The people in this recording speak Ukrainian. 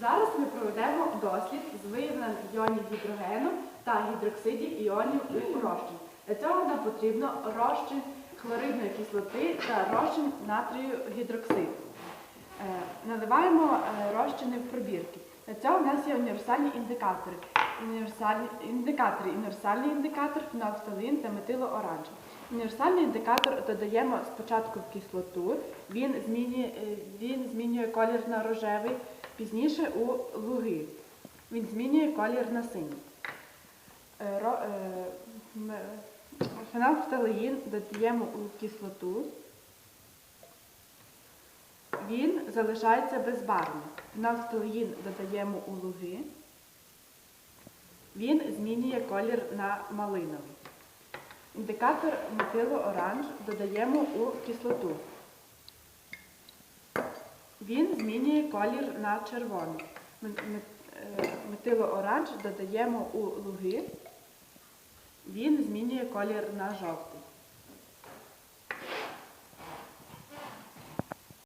Зараз ми проведемо дослід з виявленням іонів гідрогену та гідроксидів іонів у розчин. Для цього нам потрібно розчин хлоридної кислоти та розчин натрію гідроксиду. Е, Наливаємо е, розчини в пробірки. Для цього в нас є універсальні індикатори. Універсальні індикатори, універсальний індикатор, фенофталин та метилооранж. Універсальний індикатор додаємо спочатку в кислоту, він змінює, е, він змінює колір на рожевий, пізніше у луги. Він змінює колір на синій. Е, е, м- Фенофталеїн додаємо у кислоту, він залишається безбарвним. Фенофталеїн додаємо у луги, він змінює колір на малиновий. Індикатор метилооранж додаємо у кислоту. Він змінює колір на червоний. Е, Метилооранж додаємо у луги. Він змінює колір на жовтий.